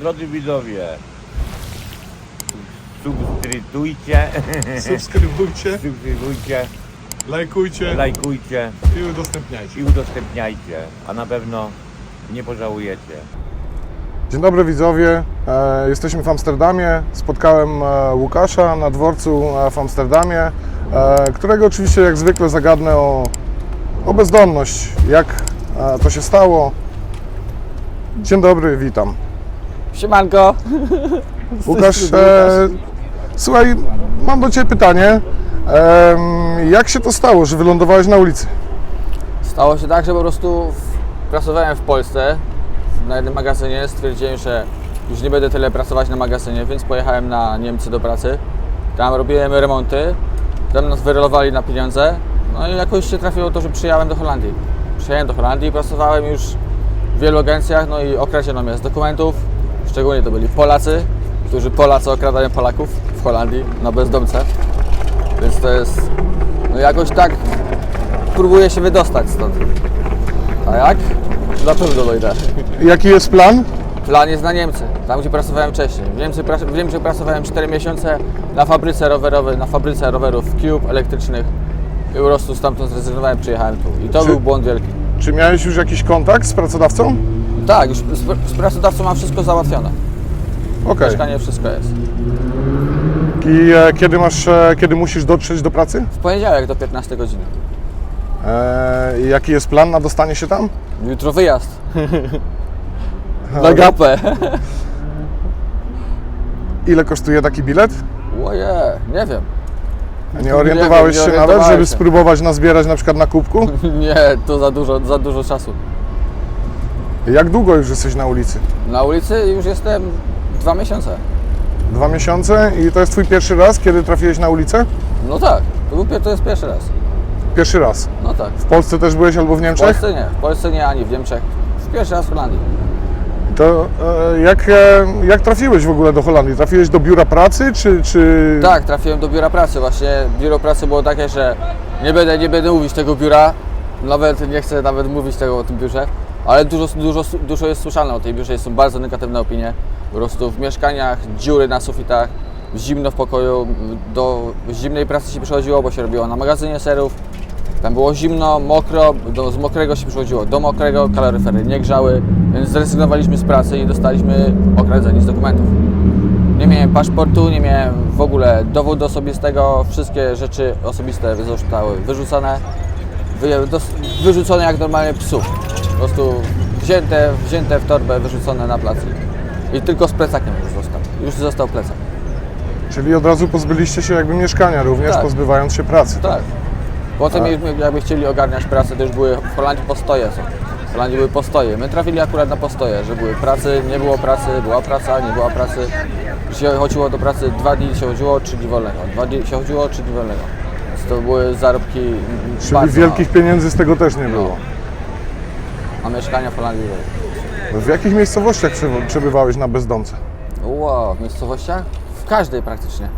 drodzy widzowie, subskrybujcie, Subskrybujcie, subskrybujcie, lajkujcie lajkujcie i udostępniajcie. i udostępniajcie, a na pewno nie pożałujecie. Dzień dobry widzowie, e, jesteśmy w Amsterdamie. Spotkałem e, Łukasza na dworcu e, w Amsterdamie, e, którego oczywiście jak zwykle zagadnę o, o bezdomność, jak e, to się stało. Dzień dobry, witam. Siemanko. Łukasz, e, słuchaj, mam do Ciebie pytanie. Em, jak się to stało, że wylądowałeś na ulicy? Stało się tak, że po prostu w- pracowałem w Polsce na jednym magazynie. Stwierdziłem, że już nie będę tyle pracować na magazynie, więc pojechałem na Niemcy do pracy. Tam robiłem remonty. Tam nas wyrolowali na pieniądze. No i jakoś się trafiło to, że przyjechałem do Holandii. Przyjechałem do Holandii, pracowałem już w wielu agencjach, no i okradziono mnie z dokumentów. Szczególnie to byli Polacy, którzy Polacy okradają Polaków w Holandii na bezdomce. Więc to jest, no jakoś tak próbuję się wydostać stąd. A jak? Na pewno dojdę. Jaki jest plan? Plan jest na Niemcy, tam gdzie pracowałem wcześniej. W prac- w Niemczech pracowałem 4 miesiące na fabryce rowerowej, na fabryce rowerów Cube elektrycznych. I po prostu stamtąd zrezygnowałem, przyjechałem tu. I to Czy- był błąd wielki. Czy miałeś już jakiś kontakt z pracodawcą? Tak, już z, z pracodawcą mam wszystko załatwione. Okej. Mieszkanie, wszystko jest. I e, kiedy masz, e, kiedy musisz dotrzeć do pracy? W poniedziałek do 15 godziny. E, i jaki jest plan na dostanie się tam? Jutro wyjazd. Na gapę. Ile kosztuje taki bilet? Oje, nie wiem. Nie orientowałeś nie się nawet, orientowałem żeby się. spróbować nazbierać na przykład na kubku? Nie, to za dużo, za dużo czasu. Jak długo już jesteś na ulicy? Na ulicy już jestem dwa miesiące. Dwa miesiące i to jest twój pierwszy raz, kiedy trafiłeś na ulicę? No tak, to, był, pier- to jest pierwszy raz. Pierwszy raz. No tak. W Polsce też byłeś albo w W Niemczech? Polsce nie, w Polsce nie, ani w Niemczech. W pierwszy raz w Holandii. To e, jak, e, jak trafiłeś w ogóle do Holandii? Trafiłeś do biura pracy, czy... czy... Tak, trafiłem do biura pracy. Właśnie biuro pracy było takie, że nie będę, nie będę mówić tego biura. Nawet nie chcę nawet mówić tego o tym biurze. Ale dużo, dużo, dużo jest słyszane o tej biurze. Są bardzo negatywne opinie. Po prostu w mieszkaniach dziury na sufitach, zimno w pokoju. Do zimnej pracy się przychodziło, bo się robiło na magazynie serów. Tam było zimno, mokro, do, z mokrego się przychodziło do mokrego, kaloryfery nie grzały, więc zrezygnowaliśmy z pracy i dostaliśmy okradzeni z dokumentów. Nie miałem paszportu, nie miałem w ogóle dowodu osobistego, wszystkie rzeczy osobiste zostały wyrzucone, wyrzucone jak normalnie psów. Po prostu wzięte, wzięte w torbę, wyrzucone na plac. I tylko z plecakiem już został. Już został plecak. Czyli od razu pozbyliście się jakby mieszkania również, Tak. pozbywając się pracy. Tak. Potem jakby- jakby chcieli ogarniać pracę, to już były w Holandii postoje są. W Holandii były postoje. My trafili akurat na postoje, że były pracy, nie było pracy, była praca, nie była pracy. Się chodziło do pracy dwa dni się chodziło, trzy dni wolnego. Dwa dni się chodziło, trzy dni wolnego. Więc to były zarobki Czyli bardzo wielkich pieniędzy z tego też nie było. A mieszkania w Holandii były. W jakich miejscowościach przebywa- przebywałeś na bezdomce? Wow, w miejscowościach? W każdej praktycznie.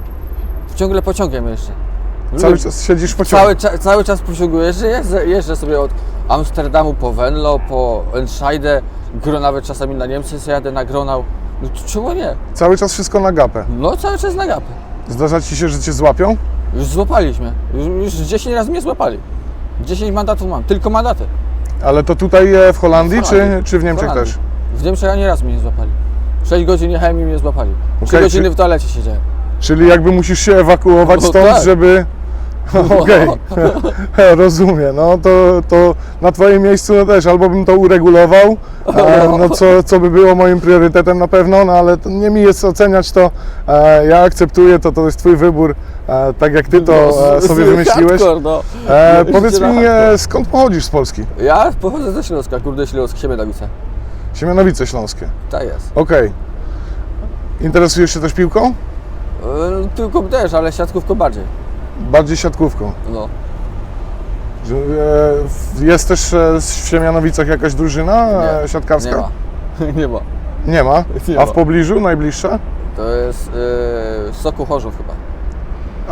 Ciągle pociągiem jeszcze. Cały czas siedzisz w pociągu. Cały, cza, cały czas pociągu jeżdżę, jeżdżę, sobie od Amsterdamu po Venlo, po Enscheide, gro nawet czasami na Niemcy jadę na Gronau. No to czemu nie? Cały czas wszystko na gapę. No cały czas na gapę. Zdarza ci się, że cię złapią? Już złapaliśmy. Już, już 10 razy mnie złapali. 10 mandatów mam, tylko mandaty. Ale to tutaj e, w Holandii, W czy, Holandii. czy w Niemczech Holandii. też? W Niemczech ani raz mnie nie złapali. 6 godzin jechałem i mnie złapali. 3 Okej, godziny czy- w toalecie siedziałem. Czyli jakby musisz się ewakuować No stąd, tak. żeby... Okej, rozumiem. No to, to na Twoim miejscu no też albo bym to uregulował, e, no co, co by było moim priorytetem na pewno, no ale to nie mi jest oceniać to. E, ja akceptuję to, to jest Twój wybór, e, tak jak Ty to e, sobie wymyśliłeś. Hardcore, no. E, powiedz mi, e, skąd pochodzisz z Polski? Ja pochodzę ze Śląska, kurde Śląsk, Siemianowice. Siemianowice Śląskie. Tak jest. Okej. Interesujesz się też piłką? E, Tylko też, ale siatkówką bardziej. Bardziej siatkówką. No. E, w- Jest też e, w Siemianowicach jakaś drużyna e, Nie, siatkawska? Nie ma. Nie ma. Nie ma. Nie A w pobliżu, najbliższa? To jest yy, Soku Chorzów chyba.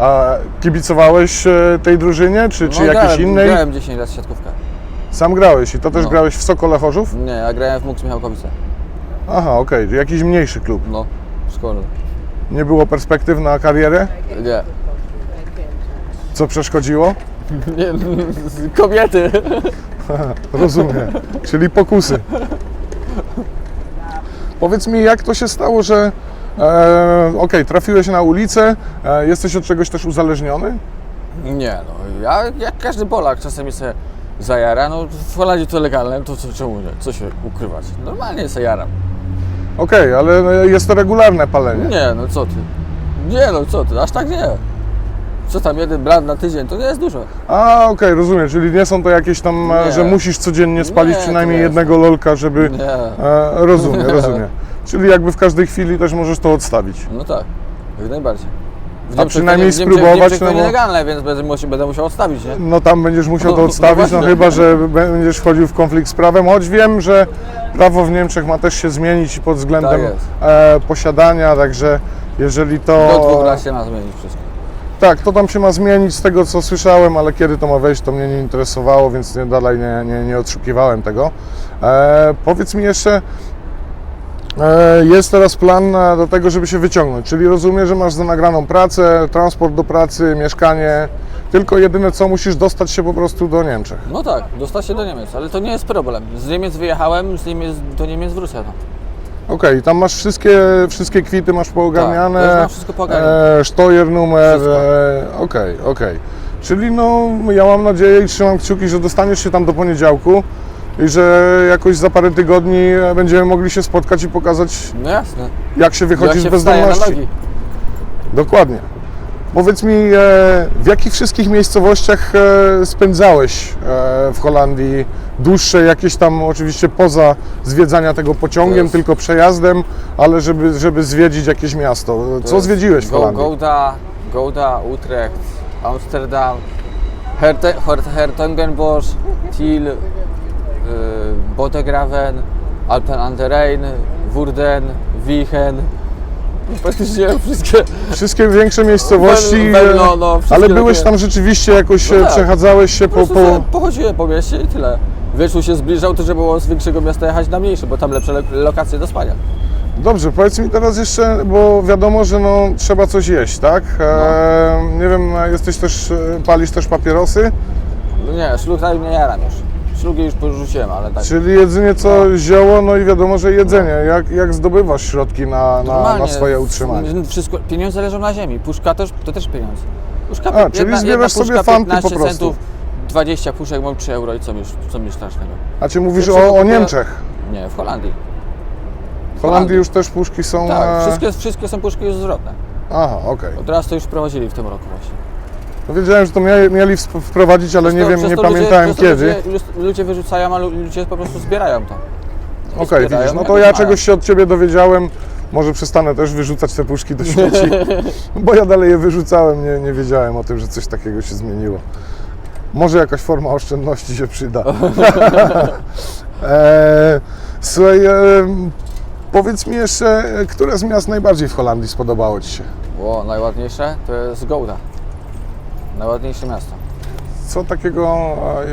A kibicowałeś tej drużynie, czy, czy No, jakiejś grałem, innej? Grałem 10 lat w siatkówkę. Sam grałeś i to też No. grałeś w Sokole Chorzów? Nie, ja grałem w MUX Michałkowice. Aha, okej, jakiś mniejszy klub. No, szkolny. Nie było perspektyw na karierę? Nie. Co przeszkodziło? nie kobiety. Rozumiem. Czyli pokusy. Powiedz mi, jak to się stało, że e, okej, trafiłeś na ulicę, e, jesteś od czegoś też uzależniony? Nie no, ja jak każdy Polak czasami sobie zajara, no w Holandii to legalne, to co, czemu nie? Co się ukrywać? Normalnie se jaram. Okej, ale jest to regularne palenie. Nie no, co ty? Nie no, co ty? Aż tak nie. Co tam, jeden brat na tydzień, to nie jest dużo. A, okej, rozumiem, czyli nie są to jakieś tam, e, Nie. że musisz codziennie spalić Nie, to przynajmniej nie jednego lolka, żeby... Nie. E, rozumiem, rozumiem. Czyli jakby w każdej chwili też możesz to odstawić. No tak, jak najbardziej. W Niemczech przynajmniej to nie, w Niemczech- spróbować, W Niemczech no to bo- nielegalne, więc będę musiał, będę musiał odstawić, nie? No tam będziesz musiał to No, odstawić, no właśnie. chyba, że będziesz wchodził w konflikt z prawem, choć wiem, że prawo w Niemczech ma też się zmienić pod względem Tak jest. e, posiadania, także jeżeli to... Do dwóch lat się ma zmienić wszystko. Tak, to tam się ma zmienić z tego co słyszałem, ale kiedy to ma wejść, to mnie nie interesowało, więc nie, dalej nie, nie, nie odszukiwałem tego. E, powiedz mi jeszcze, e, jest teraz plan e, do tego, żeby się wyciągnąć, czyli rozumiem, że masz za nagraną pracę, transport do pracy, mieszkanie, tylko jedyne co musisz dostać się po prostu do Niemczech. No tak, dostać się do Niemiec, ale to nie jest problem. Z Niemiec wyjechałem, z Niemiec, do Niemiec wrócę. No. Okej, tam masz wszystkie, wszystkie kwity, masz poogarniane, Tak, mam wszystko poogarniane. e, sztojer numer, e, okej, okej. Czyli no, ja mam nadzieję i trzymam kciuki, że dostaniesz się tam do poniedziałku i że jakoś za parę tygodni e, będziemy mogli się spotkać i pokazać, No jasne. jak się wychodzi Jak z się na bezdomności. Dokładnie. Powiedz mi, e, w jakich wszystkich miejscowościach e, spędzałeś e, w Holandii dłuższe, jakieś tam oczywiście poza zwiedzania tego pociągiem, jest- tylko przejazdem, ale żeby, żeby zwiedzić jakieś miasto. To Co zwiedziłeś w Holandii? Gouda, Gouda, Utrecht, Amsterdam, Hertogenbosch, Tiel, yy, Bodegraven, Alpen an der Rhein, Wurden, Wichen. No, Praktycznie wszystkie. Wszystkie większe miejscowości, Wel- Welno, e, no, wszystkie ale byłeś takie- tam rzeczywiście jakoś, No e, tak. przechadzałeś się Po po... prostu po... sobie pochodziłem po mieście i tyle. Wieczór się zbliżał, to żeby było z większego miasta jechać na mniejsze, bo tam lepsze lo- lokacje do spania. Dobrze, powiedz mi teraz jeszcze, bo wiadomo, że no, trzeba coś jeść, tak? E, nie wiem, jesteś też, e, palisz też papierosy? No nie, szlug tutaj nie jaram już. Szlugi już porzuciłem, ale tak. Czyli jedynie co zioło, no i wiadomo, że jedzenie. Jak, jak zdobywasz środki na, na, na Normalnie, swoje utrzymanie? Wszystko, pieniądze leżą na ziemi. Puszka też, to też pieniądze. Puszka, A, czyli zbierasz sobie puszka fanty po 15 prostu. centów, 20 puszek mam 3 euro i co mi, co mi strasznego. A czy mówisz Pierwszego o, o Niemczech? Nie, w Holandii. W Holandii już też puszki są... Tak, e, wszystkie, wszystkie są puszki już zwrotne. Aha, okej. Bo teraz to już wprowadzili w tym roku właśnie. No wiedziałem, że to mieli, mieli wsp- wprowadzić, ale nie wiem, nie pamiętałem kiedy. Ludzie, ludzie wyrzucają, a lu- ludzie po prostu zbierają to. Okej, widzisz, no to ja mają. czegoś się od Ciebie dowiedziałem. Może przestanę też wyrzucać te puszki do śmieci, bo ja dalej je wyrzucałem, nie, nie wiedziałem o tym, że coś takiego się zmieniło. Może jakaś forma oszczędności się przyda. e, słuchaj, e, powiedz mi jeszcze, które z miast najbardziej w Holandii spodobało Ci się? O, najładniejsze to jest Gouda. Najładniejsze miasto. Co takiego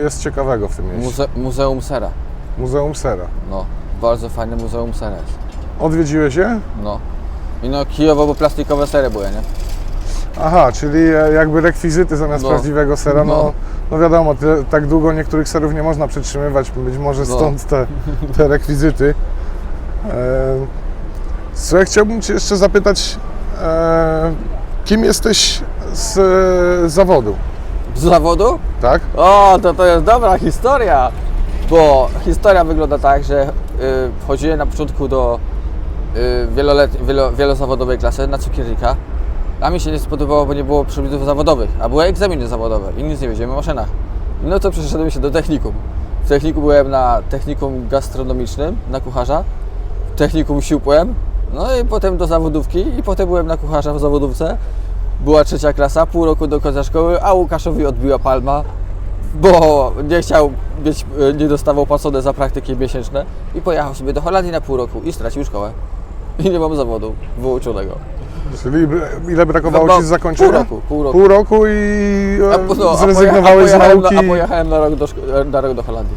jest ciekawego w tym mieście? Muze Muzeum Sera. Muzeum Sera. No, bardzo fajne Muzeum Sera jest. Odwiedziłeś je? No. I no kijowo, bo plastikowe sery były, nie? Aha, czyli e, jakby rekwizyty zamiast No. prawdziwego sera, no, No. no wiadomo, te, tak długo niektórych serów nie można przetrzymywać, być może No. stąd te, te rekwizyty. E, słuchaj, chciałbym Cię jeszcze zapytać, e, kim jesteś z e, zawodu, Z zawodu? tak? O, to to jest dobra historia. Bo historia wygląda tak, że y, wchodziłem na początku do y, wielolet, wielo, wielozawodowej klasy na cukiernika. A mi się nie spodobało, bo nie było przedmiotów zawodowych, a były egzaminy zawodowe i nic nie wiedziałem o maszynach. No to przeszedłem się do technikum. W technikum byłem na technikum gastronomicznym, na kucharza. W technikum siłpłem. No i potem do zawodówki i potem byłem na kucharza w zawodówce. Była trzecia klasa, pół roku do końca szkoły, a Łukaszowi odbiła palma, bo nie chciał mieć, e, nie dostawał płacone za praktyki miesięczne i pojechał sobie do Holandii na pół roku i stracił szkołę. I nie mam zawodu wyuczonego. Czyli ile brakowało No, Ci z zakończenia? pół roku, pół roku. Pół roku i e, A, no, a zrezygnowałeś a z pojechałem nauki. Na, a pojechałem na rok, do, szko- na rok do Holandii.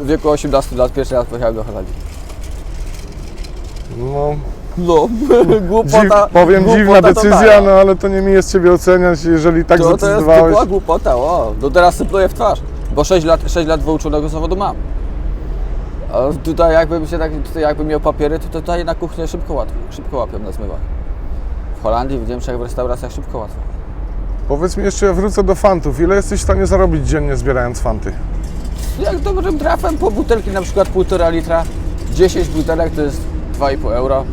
W wieku 18 lat pierwszy raz pojechałem do Holandii. No, No, dziw, głupota. powiem głupota dziwna decyzja, no ale to nie mi jest Ciebie oceniać, jeżeli tak to, to jest zdecydowałeś. była głupota, o. No teraz sypluję w twarz, bo 6 lat, 6 lat wyuczonego zawodu mam. A tutaj jakbym się tak, jakbym miał papiery, to tutaj na kuchnię szybko łatwo, szybko łapią na zmywach. W Holandii, w Niemczech, w restauracjach szybko łatwo. Powiedz mi jeszcze, ja wrócę do fantów. Ile jesteś w stanie zarobić dziennie zbierając fanty? Jak dobrym trafem po butelki na przykład 1,5 litra, 10 butelek to jest 2,5 euro.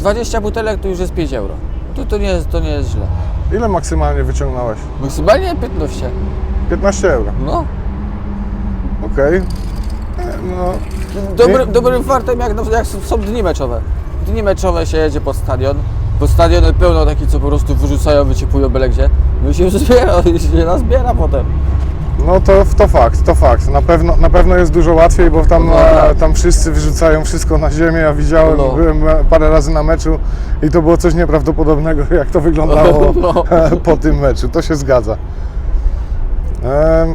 Z 20 butelek to już jest 5 euro. To, to, nie, jest, to nie jest źle. Ile maksymalnie wyciągnąłeś? Maksymalnie 15. 15 euro. No. Okej. E, No, Dobry, dobrym fartem jak, na- jak są dni meczowe. Dni meczowe się jedzie pod stadion. Pod stadionem pełno takich, co po prostu wyrzucają, wycipują byle gdzie. No i się zbiera, i się nazbiera potem. No to, to fakt, to fakt. Na pewno, na pewno jest dużo łatwiej, bo tam, No. e, tam wszyscy wyrzucają wszystko na ziemię. Ja widziałem, No. byłem e, parę razy na meczu i to było coś nieprawdopodobnego, jak to wyglądało No. e, po tym meczu. To się zgadza. Em,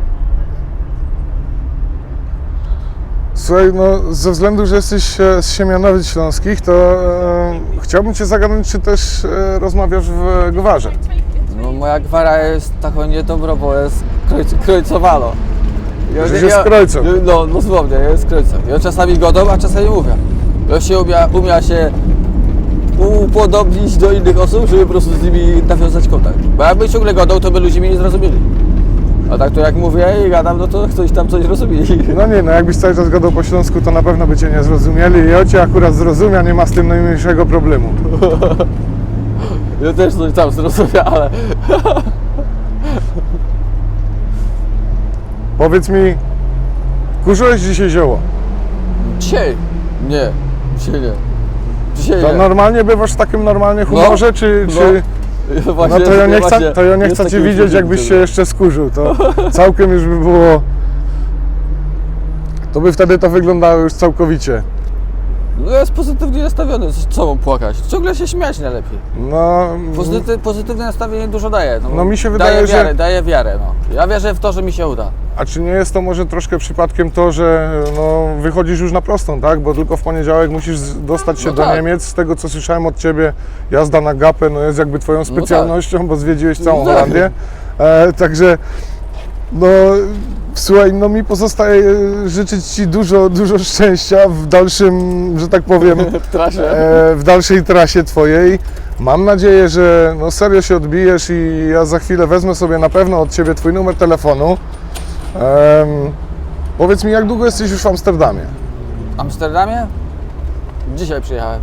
Słuchaj, no ze względu, że jesteś e, z Siemianowic Śląskich, to e, chciałbym Cię zagadnąć, czy też e, rozmawiasz w gwarze. No moja gwara jest taką niedobrą, bo jest krojc, krojcowano. Ja, Że jest krojcą. No, dosłownie, jest krojcą. Ja czasami godą, a czasami mówię. Ja się umia, umia się upodobnić do innych osób, żeby po prostu z nimi nawiązać kontakt. Bo jakby ciągle godą, to by ludzie mnie nie zrozumieli. A tak to jak mówię i gadam, no to ktoś tam coś rozumieli. No nie, no jakbyś cały czas gadał po śląsku, to na pewno by Cię nie zrozumieli. Ja Cię akurat zrozumia, nie ma z tym najmniejszego problemu. Ja też coś tam zrozumiem, ale... Powiedz mi, kurzyłeś dzisiaj zioło? Dzisiaj? Nie. Dzisiaj nie. Dzisiaj To nie. normalnie bywasz w takim normalnie humorze, czy... no. czy... No właśnie- to ja nie właśnie chcę, to ja nie jest chcę Cię taki widzieć, jakbyś się że- jeszcze skurzył. To całkiem już by było... To by wtedy to wyglądało już całkowicie. No jest pozytywnie nastawiony, z- co mam płakać? Ciągle się śmiać najlepiej. No... Pozyty, pozytywne nastawienie dużo daje. No, No mi się wydaje, daje że- wiarę, daje wiarę, no. Ja wierzę w to, że mi się uda. A czy nie jest to może troszkę przypadkiem to, że no, wychodzisz już na prostą, tak? Bo tylko w poniedziałek musisz dostać się No do tak. Niemiec. Z tego co słyszałem od Ciebie, jazda na gapę no, jest jakby Twoją specjalnością, bo zwiedziłeś całą No tak. Holandię. E, także no słuchaj, no mi pozostaje e, życzyć Ci dużo, dużo szczęścia w dalszym, że tak powiem, e, w dalszej trasie Twojej. Mam nadzieję, że no serio się odbijesz i ja za chwilę wezmę sobie na pewno od Ciebie Twój numer telefonu. Em, powiedz mi, jak długo jesteś już w Amsterdamie? W Amsterdamie? Dzisiaj przyjechałem.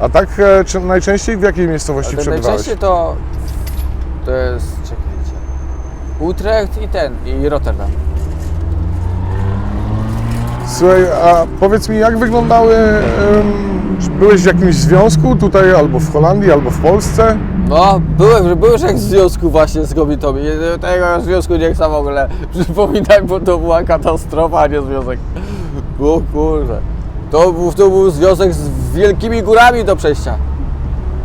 A tak e, czy najczęściej w jakiej miejscowości Ale przebywałeś? najczęściej to... To jest... Czekajcie. Utrecht i ten, i Rotterdam. Słuchaj, a powiedz mi, jak wyglądały, czy byłeś w jakimś związku tutaj, albo w Holandii, albo w Polsce? No, byłem, byłem jak w związku właśnie z kobietami. Tego związku nie chcę w ogóle przypominać, bo to była katastrofa, a nie związek. O kurde. To to był związek z wielkimi górami do przejścia.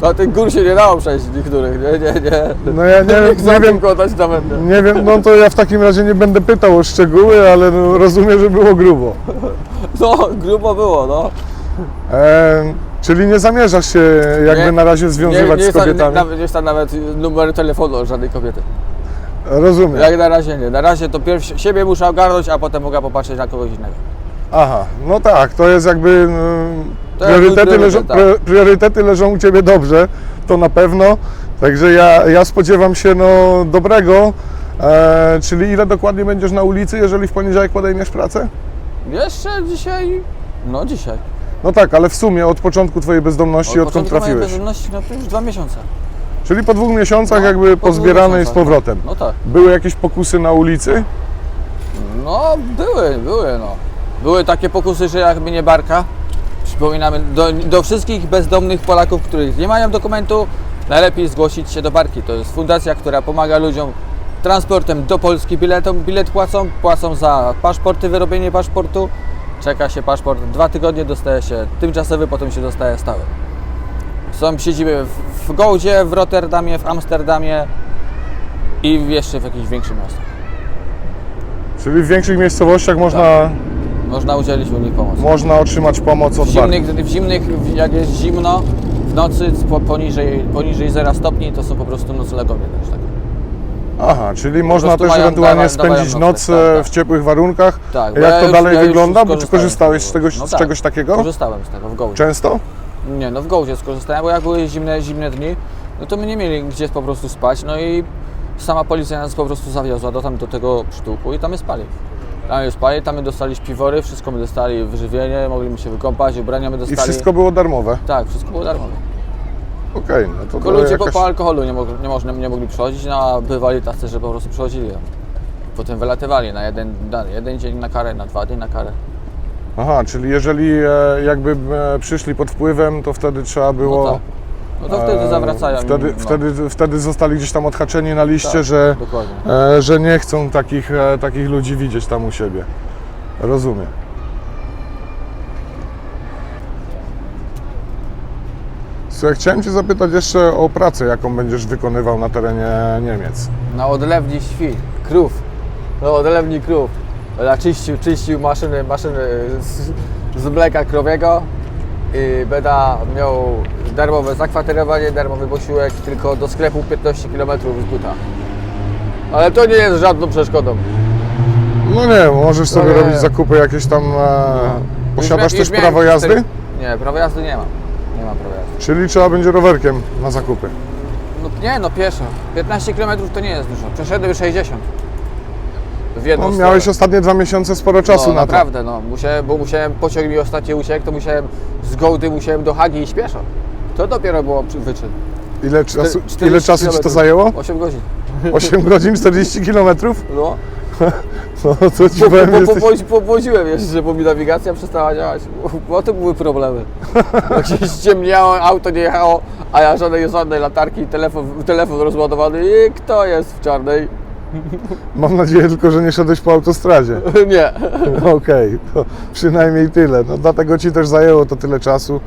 A tych gór się nie dało przejść niektórych, nie, nie, nie. No ja nie, nie wiem, gadać nawet. nie. nie wiem, no to ja w takim razie nie będę pytał o szczegóły, ale no, rozumiem, że było grubo. No, grubo było, no. Em, czyli nie zamierzasz się jakby Nie, na razie związywać nie, nie z kobietami? Jest tam, nawet, nie jest tam nawet numer telefonu od żadnej kobiety. Rozumiem. Jak na razie nie. Na razie to pierw siebie muszę ogarnąć, a potem mogę popatrzeć na kogoś innego. Aha, no tak, to jest jakby mm, jest priorytety, mój leżą, pri- priorytety leżą u Ciebie dobrze, to na pewno. Także ja, ja spodziewam się no, dobrego. E, czyli ile dokładnie będziesz na ulicy, jeżeli w poniedziałek podejmiesz pracę? Jeszcze dzisiaj. No dzisiaj. No tak, ale w sumie od początku Twojej bezdomności, Od odkąd trafiłeś. bezdomności, no to już dwa miesiące. Czyli po dwóch miesiącach No, jakby po dwóch pozbierane i z miesiącach, powrotem. No tak. Były jakieś pokusy na ulicy? No były, były no. Były takie pokusy, że jak mnie barka, przypominamy, do, do wszystkich bezdomnych Polaków, których nie mają dokumentu, najlepiej zgłosić się do barki. To jest fundacja, która pomaga ludziom transportem do Polski biletom, bilet płacą, płacą za paszporty, wyrobienie paszportu. Czeka się paszport dwa tygodnie, dostaje się tymczasowy, potem się dostaje stały. Są siedziby w, Gołdzie, w Rotterdamie, w Amsterdamie i jeszcze w jakichś większych miastach. Czyli w większych miejscowościach można No, Można udzielić u nich pomocy. Można otrzymać pomoc od W zimnych, w zimnych, jak jest zimno, w nocy po, poniżej, poniżej 0 stopni, to są po prostu noclegowie też. Tak. Aha, czyli można też mają- ewentualnie dawają- spędzić dawają noc nocleg, e, tak, w ciepłych warunkach. Tak, bo Jak ja to już- dalej ja już wygląda? Bo czy skorzystałem korzystałeś z, tego. czegoś, No z tak. czegoś takiego? Korzystałem z tego w Gołdzie. Często? Nie, no w Gołdzie skorzystałem, bo jak były zimne, zimne dni, no to my nie mieli gdzie po prostu spać, no i sama policja nas po prostu zawiozła do tam do tego przytułku i tam my spali. Tam my spali, tam my dostali śpiwory, wszystko my dostali, wyżywienie, mogliśmy się wykąpać, ubrania my I dostali. wszystko było darmowe. Tak, wszystko było darmowe. Okej, no to, Tylko ludzie po, jakaś... po alkoholu nie, mogli, nie, można, nie mogli przychodzić, no a bywali tacy, że po prostu przychodzili. no. Potem wylatywali na jeden, na jeden dzień na karę, na dwa dni na karę. Aha, czyli jeżeli e, jakby e, przyszli pod wpływem, to wtedy trzeba było... No tak. No to wtedy e, zawracają. im, Wtedy, no. wtedy, wtedy zostali gdzieś tam odhaczeni na liście, Tak, że, Dokładnie. e, że nie chcą takich, e, takich ludzi widzieć tam u siebie. Rozumiem. Słuchaj, chciałem Cię zapytać jeszcze o pracę, jaką będziesz wykonywał na terenie Niemiec. Na odlewni świń, krów. No odlewni krów. Będę czyścił, czyścił maszyny, maszyny z, z mleka krowiego i będę miał darmowe zakwaterowanie, darmowy posiłek, tylko do sklepu 15 km z buta. Ale to nie jest żadną przeszkodą. No nie, możesz sobie No nie. robić zakupy jakieś tam... E, posiadasz też prawo jazdy? Nie, prawo jazdy nie mam. Nie mam prawa jazdy. Czyli trzeba będzie rowerkiem na zakupy. No nie, no pieszo. 15 km to nie jest dużo. Przeszedłem 60. W jedną No, stronę. miałeś ostatnie dwa miesiące sporo czasu no, na to. naprawdę, no. Musiałem, bo musiałem, pociąg mi ostatnio uciekł, to musiałem z Gołdy musiałem do Hagi iść pieszo. To dopiero było przy- wyczyn. Ile, czasu, ile 40 czasu Ci to kilometrów. zajęło? 8 godzin. 8 godzin, 40 kilometrów? No. No to Ci Po, po, powiem, po, jesteś... po, pobłodziłem jeszcze, bo mi nawigacja przestała działać. Bo to były problemy. Jak się ściemniało, auto nie jechało, a ja żadnej, żadnej latarki, telefon, telefon rozładowany i kto jest w czarnej? Mam nadzieję tylko, że nie szedłeś po autostradzie. Nie. Okej, to przynajmniej tyle. No, dlatego Ci też zajęło to tyle czasu,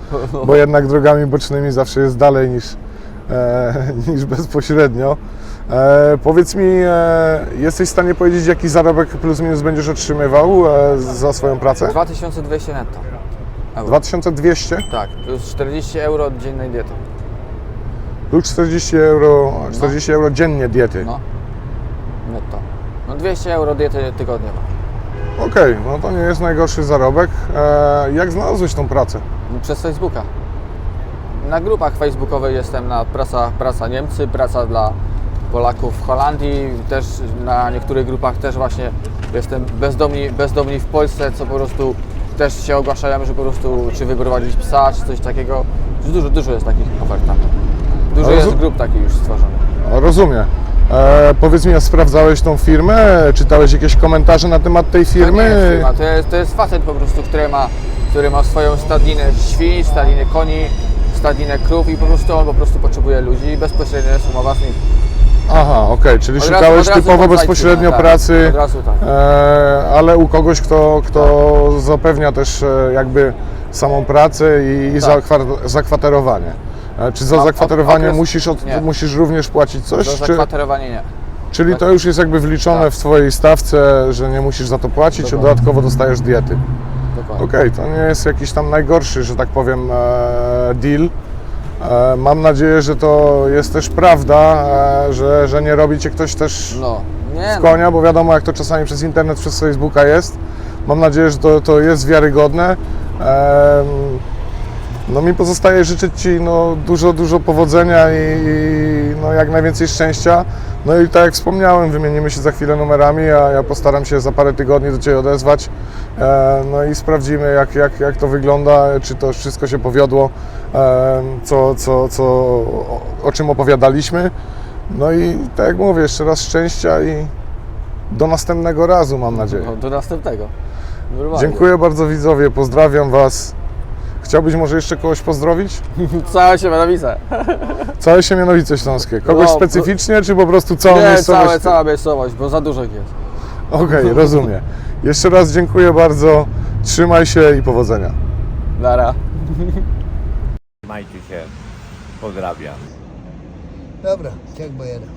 bo jednak drogami bocznymi zawsze jest dalej niż, e, niż bezpośrednio. E, powiedz mi, e, jesteś w stanie powiedzieć, jaki zarobek plus minus będziesz otrzymywał e, za swoją pracę? 2200 netto. Euro. 2200 Tak, plus 40 euro od dziennej diety. plus 40 euro, 40 euro dziennie diety. No. Netto. No 200 euro diety tygodniowo. Okej, no to nie jest najgorszy zarobek. E, jak znalazłeś tą pracę? Przez Facebooka. Na grupach facebookowych jestem na praca, praca Niemcy, praca dla Polaków w Holandii, też na niektórych grupach też właśnie jestem bezdomni, bezdomni w Polsce, co po prostu też się ogłaszają, że po prostu czy wyprowadzić psa, czy coś takiego. Dużo, dużo jest takich ofert tam. Dużo Ale jest zu- grup takich już stworzonych. Rozumiem. E, powiedz mi, a sprawdzałeś tą firmę? Czytałeś jakieś komentarze na temat tej To firmy? nie jest firma, to jest, to jest facet po prostu, który ma, który ma swoją stadninę świń, stadninę koni, stadninę krów i po prostu on po prostu potrzebuje ludzi i bezpośrednio jest umowa z nim. Aha, okej, czyli Od razu- szukałeś od razu typowo bezpośrednio tak, pracy, Od razu tak. e, ale u kogoś, kto, kto zapewnia też e, jakby samą pracę i, i Tak. zakwa- zakwaterowanie. Czy za zakwaterowanie okres- musisz, od, nie. musisz również płacić coś? Za Czy, zakwaterowanie nie. czyli to już jest jakby wliczone Tak. w Twojej stawce, że nie musisz za to płacić, a Dokładnie. dodatkowo dostajesz diety? Dokładnie. Okej, to nie jest jakiś tam najgorszy, że tak powiem, e, deal. E, Mam nadzieję, że to jest też prawda, e, że, że nie robi cię ktoś też No, nie z no. konia, bo wiadomo jak to czasami przez internet, przez Facebooka jest. Mam nadzieję, że to, to jest wiarygodne. Em, No mi pozostaje życzyć Ci no, dużo, dużo powodzenia i, i no, jak najwięcej szczęścia. No i tak jak wspomniałem, wymienimy się za chwilę numerami, a ja postaram się za parę tygodni do Ciebie odezwać. E, No i sprawdzimy jak, jak, jak to wygląda, czy to wszystko się powiodło, e, co, co, co, o, o czym opowiadaliśmy. No i tak jak mówię, jeszcze raz szczęścia i do następnego razu mam nadzieję. no do następnego. Normalnie. Dziękuję bardzo widzowie, pozdrawiam Was. Chciałbyś może jeszcze kogoś pozdrowić? Całe się mianowice. Całe Siemianowice Śląskie. Kogoś No, specyficznie, czy po prostu całą Nie, miejscowość? całe, cała miejscowość, bo za dużo ich jest. Okej, rozumiem. Jeszcze raz dziękuję bardzo. Trzymaj się i powodzenia. Lara. Trzymajcie się. Pozdrawiam. Dobra, jak bo jeden.